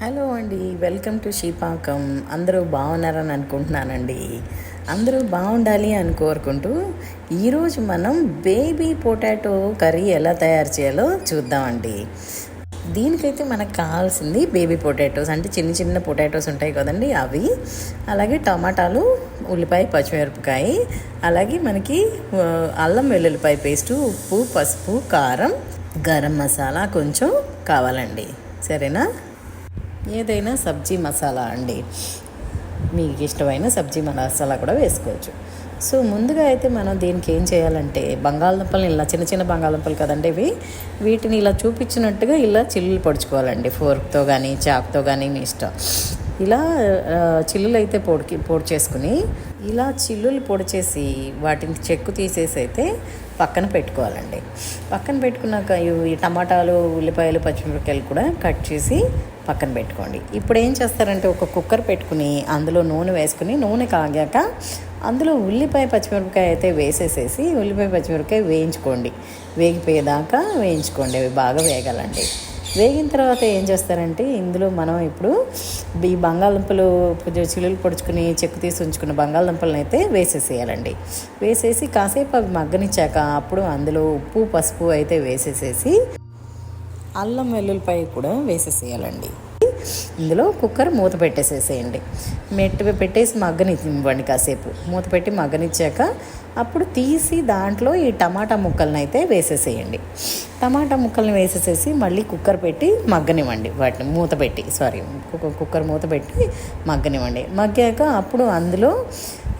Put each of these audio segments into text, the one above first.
Hello అండి welcome to శ్రీపాకం అందరూ బాగున్నారని అనుకుంటున్నానండి. అందరూ బాగుండాలి అని కోరుకుంటూ ఈరోజు మనం బేబీ పొటాటో కర్రీ ఎలా తయారు చేయాలో చూద్దామండి. దీనికైతే మనకు కావాల్సింది బేబీ పొటాటోస్. అంటే చిన్న చిన్న పొటాటోస్ ఉంటాయి కదండి అవి. అలాగే టమాటాలు ఉల్లిపాయ పచ్చిమిరపకాయ అలాగే మనకి అల్లం వెల్లుల్లిపాయ పేస్టు ఉప్పు పసుపు కారం గరం మసాలా కొంచెం కావాలండి. సరేనా? ఏదైనా సబ్జీ మసాలా అండి. మీకు ఇష్టమైన సబ్జీ మసాలా కూడా వేసుకోవచ్చు. సో ముందుగా అయితే మనం దీనికి ఏం చేయాలంటే బంగాళదుంపలు ఇలా చిన్న చిన్న బంగాళదుంపలు కదండి ఇవి వీటిని ఇలా చూపించినట్టుగా ఇలా చిల్లులు పొడుచుకోవాలండి. ఫోర్క్తో కానీ చాక్తో కానీ మీ ఇష్టం. ఇలా చిల్లులు అయితే పొడికి పొడి చేసుకుని ఇలా చిల్లులు పొడి చేసి వాటిని చెక్కు తీసేసి అయితే పక్కన పెట్టుకోవాలండి. పక్కన పెట్టుకున్నాక ఇవి ఈ టమాటాలు ఉల్లిపాయలు పచ్చిమిరపకాయలు కూడా కట్ చేసి పక్కన పెట్టుకోండి. ఇప్పుడు ఏం చేస్తారంటే ఒక కుక్కర్ పెట్టుకుని అందులో నూనె వేసుకుని నూనె కాగాక అందులో ఉల్లిపాయ పచ్చిమిరపకాయ అయితే వేసేసేసి ఉల్లిపాయ పచ్చిమిరపకాయ వేయించుకోండి. వేగిపోయేదాకా వేయించుకోండి. అవి బాగా వేగాలండి. వేగిన తర్వాత ఏం చేస్తారంటే ఇందులో మనం ఇప్పుడు ఈ బంగాళదుంపలు చిల్లులు పొడుచుకుని చెక్కు తీసి ఉంచుకున్న బంగాళదుంపలను అయితే వేసేసేయాలండి. వేసేసి కాసేపు అవి మగ్గనిచ్చాక అప్పుడు అందులో ఉప్పు పసుపు అయితే వేసేసేసి అల్లం వెల్లుల్లిపాయ కూడా వేసేసేయాలండి. ఇందులో కుక్కర్ మూత పెట్టేసేసేయండి. మెట్టు పెట్టేసి మగ్గనివ్వండి కాసేపు. మూత పెట్టి మగ్గనిచ్చాక అప్పుడు తీసి దాంట్లో ఈ టమాటా ముక్కలను అయితే వేసేసేయండి. టమాటా ముక్కల్ని వేసేసేసి మళ్ళీ కుక్కర్ పెట్టి మగ్గనివ్వండి. వాటిని మూత పెట్టి సారీ కుక్కర్ మూత పెట్టి మగ్గనివ్వండి. మగ్గాక అప్పుడు అందులో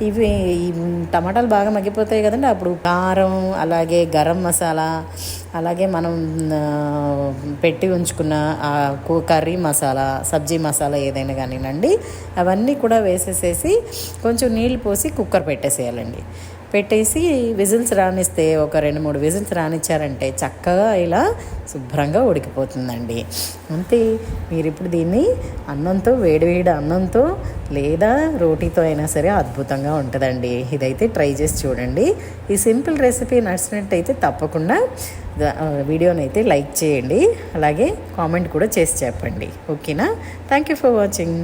ఇవి ఈ టమాటాలు బాగా మగ్గిపోతాయి కదండి. అప్పుడు కారం అలాగే గరం మసాలా అలాగే మనం పెట్టి ఉంచుకున్న ఆ కర్రీ మసాలా సబ్జీ మసాలా ఏదైనా కానివ్వండి అవన్నీ కూడా వేసేసేసి కొంచెం నీళ్ళు పోసి కుక్కర్ పెట్టేసేయాలండి. పెట్టేసి విజిల్స్ రానిస్తే ఒక రెండు మూడు విజిల్స్ రానిచ్చారంటే చక్కగా ఇలా శుభ్రంగా ఉడికిపోతుందండి. అంతే మీరు ఇప్పుడు దీన్ని అన్నంతో వేడివేడి అన్నంతో లేదా రోటీతో అయినా సరే అద్భుతంగా ఉంటుందండి. ఇదైతే ట్రై చేసి చూడండి. ఈ సింపుల్ రెసిపీ నచ్చినట్టయితే తప్పకుండా వీడియోని అయితే లైక్ చేయండి. అలాగే కామెంట్ కూడా చేసి చెప్పండి. ఓకేనా? Thank you for watching.